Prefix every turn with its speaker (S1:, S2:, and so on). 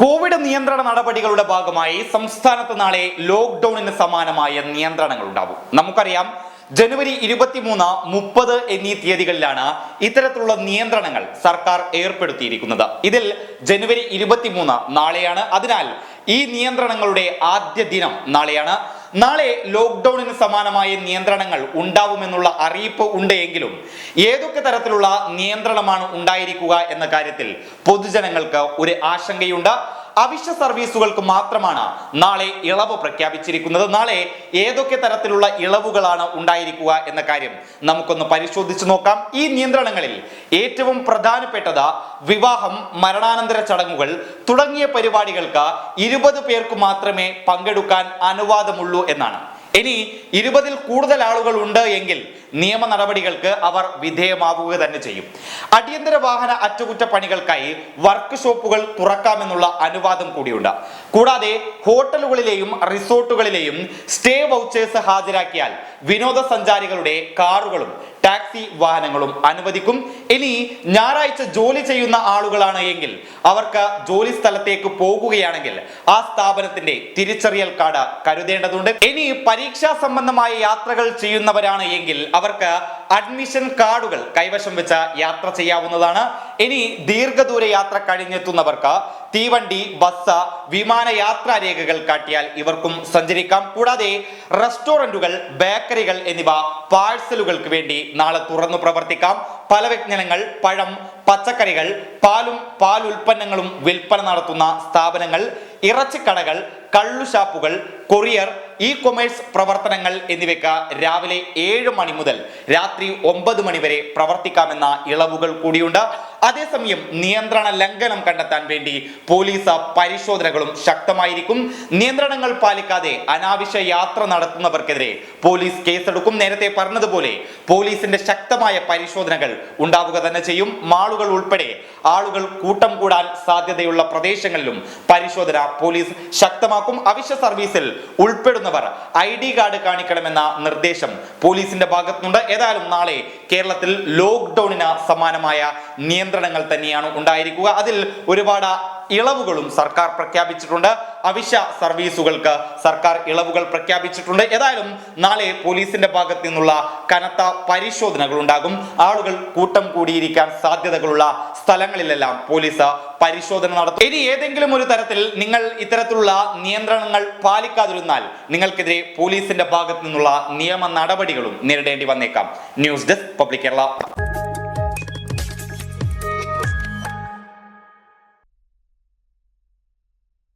S1: Covid നിയന്ത്രണ നടപടികളുടെ ഭാഗമായി സംസ്ഥാനത്ത് നാളെ ലോക്ക്ഡൌണിന് സമാനമായ നിയന്ത്രണങ്ങൾ ഉണ്ടാവും നമുക്കറിയാം ജനുവരി ഇരുപത്തിമൂന്ന് മുപ്പത് എന്നീ തീയതികളിലാണ് ഇത്തരത്തിലുള്ള നിയന്ത്രണങ്ങൾ സർക്കാർ ഏർപ്പെടുത്തിയിരിക്കുന്നത്. ഇതിൽ ജനുവരി ഇരുപത്തിമൂന്ന് നാളെയാണ്. അതിനാൽ ഈ നിയന്ത്രണങ്ങളുടെ ആദ്യ ദിനം നാളെയാണ്. നാളെ ലോക്ക്ഡൌണിന് സമാനമായ നിയന്ത്രണങ്ങൾ ഉണ്ടാവുമെന്നുള്ള അറിയിപ്പ് ഉണ്ട് എങ്കിലും ഏതൊക്കെ തരത്തിലുള്ള നിയന്ത്രണമാണ് ഉണ്ടായിരിക്കുക എന്ന കാര്യത്തിൽ പൊതുജനങ്ങൾക്ക് ഒരു ആശങ്കയുണ്ട്. അവശ്യ സർവീസുകൾക്ക് മാത്രമാണ് നാളെ ഇളവ് പ്രഖ്യാപിച്ചിരിക്കുന്നത്. നാളെ ഏതൊക്കെ തരത്തിലുള്ള ഇളവുകളാണ് ഉണ്ടായിരിക്കുക എന്ന കാര്യം നമുക്കൊന്ന് പരിശോധിച്ചു നോക്കാം. ഈ നിയന്ത്രണങ്ങളിൽ ഏറ്റവും പ്രധാനപ്പെട്ടത് വിവാഹം മരണാനന്തര ചടങ്ങുകൾ തുടങ്ങിയ പരിപാടികൾക്ക് ഇരുപത് പേർക്ക് മാത്രമേ പങ്കെടുക്കാൻ അനുവാദമുള്ളൂ എന്നാണ്. ഇനി ഇരുപതിൽ കൂടുതൽ ആളുകൾ ഉണ്ട് എങ്കിൽ നിയമ നടപടികൾക്ക് അവർ വിധേയമാവുക തന്നെ ചെയ്യും. അടിയന്തര വാഹന അറ്റകുറ്റപ്പണികൾക്കായി വർക്ക് ഷോപ്പുകൾ തുറക്കാമെന്നുള്ള അനുവാദം കൂടിയുണ്ട്. കൂടാതെ ഹോട്ടലുകളിലെയും റിസോർട്ടുകളിലെയും സ്റ്റേ വൗച്ചേഴ്സ് ഹാജരാക്കിയാൽ വിനോദസഞ്ചാരികളുടെ കാറുകളും ടാക്സി വാഹനങ്ങളും അനുവദിക്കും. ഇനി ഞായറാഴ്ച ജോലി ചെയ്യുന്ന ആളുകളാണ് എങ്കിൽ അവർക്ക് ജോലി സ്ഥലത്തേക്ക് പോകുകയാണെങ്കിൽ ആ സ്ഥാപനത്തിന്റെ തിരിച്ചറിയൽ കാർഡ് കരുതേണ്ടതുണ്ട്. ഇനി പരീക്ഷാ സംബന്ധമായ യാത്രകൾ ചെയ്യുന്നവരാണ് എങ്കിൽ അവർക്ക് അഡ്മിഷൻ കാർഡുകൾ കൈവശം വെച്ച യാത്ര ചെയ്യാവുന്നതാണ്. ഇനി ദീർഘദൂര യാത്ര കഴിഞ്ഞെത്തുന്നവർക്ക് തീവണ്ടി ബസ് വിമാന യാത്രാ രേഖകൾ കാട്ടിയാൽ ഇവർക്കും സഞ്ചരിക്കാം. കൂടാതെ റെസ്റ്റോറന്റുകൾ ബേക്കറികൾ എന്നിവ പാഴ്സലുകൾക്ക് വേണ്ടി നാളെ തുറന്നു പ്രവർത്തിക്കാം. പല വ്യജ്ഞനങ്ങൾ പഴം പച്ചക്കറികൾ പാലും പാൽ ഉൽപ്പന്നങ്ങളും വിൽപ്പന നടത്തുന്ന സ്ഥാപനങ്ങൾ ഇറച്ചിക്കടകൾ കള്ളുഷാപ്പുകൾ കൊറിയർ ഇ കൊമേഴ്സ് പ്രവർത്തനങ്ങൾ എന്നിവയ്ക്ക് രാവിലെ ഏഴ് മണി മുതൽ രാത്രി ഒമ്പത് മണിവരെ പ്രവർത്തിക്കാമെന്ന ഇളവുകൾ കൂടിയുണ്ട്. അതേസമയം നിയന്ത്രണ ലംഘനം കണ്ടെത്താൻ വേണ്ടി പോലീസ് പരിശോധനകളും ശക്തമായിരിക്കും. നിയന്ത്രണങ്ങൾ പാലിക്കാതെ അനാവശ്യ യാത്ര നടത്തുന്നവർക്കെതിരെ പോലീസ് കേസെടുക്കും. നേരത്തെ പറഞ്ഞതുപോലെ പോലീസിന്റെ ശക്തമായ പരിശോധനകൾ ഉണ്ടാവുക തന്നെ ചെയ്യും. മാളുകൾ ഉൾപ്പെടെ ആളുകൾ കൂട്ടം കൂടാൻ സാധ്യതയുള്ള പ്രദേശങ്ങളിലും പരിശോധന പോലീസ് ശക്തമാക്കും. അവശ്യ സർവീസിൽ ഉൾപ്പെടുന്നവർ ഐ ഡി കാർഡ് കാണിക്കണമെന്ന നിർദ്ദേശം പോലീസിന്റെ ഭാഗത്തുനിന്നുണ്ട് ഏതായാലും നാളെ കേരളത്തിൽ ലോക്ക്ഡൌണിന് സമാനമായ നിയന്ത്രണങ്ങൾ തന്നെയാണ് ഉണ്ടായിരിക്കുക. അതിൽ ഒരുപാട് ഇളവുകളും സർക്കാർ പ്രഖ്യാപിച്ചിട്ടുണ്ട്. അവശ്യ സർവീസുകൾക്ക് സർക്കാർ ഇളവുകൾ പ്രഖ്യാപിച്ചിട്ടുണ്ട്. ഏതായാലും നാളെ പോലീസിന്റെ ഭാഗത്ത് നിന്നുള്ള കനത്ത പരിശോധനകൾ ഉണ്ടാകും. ആളുകൾ കൂട്ടം കൂടിയിരിക്കാൻ സാധ്യതകളുള്ള സ്ഥലങ്ങളിലെല്ലാം പോലീസ് പരിശോധന നടത്തും. ഇനി ഏതെങ്കിലും ഒരു തരത്തിൽ നിങ്ങൾ ഇത്തരത്തിലുള്ള നിയന്ത്രണങ്ങൾ പാലിക്കാതിരുന്നാൽ നിങ്ങൾക്കെതിരെ പോലീസിന്റെ ഭാഗത്ത് നിന്നുള്ള നിയമ നടപടികളും നേരിടേണ്ടി വന്നേക്കാം. News desk public Kerala.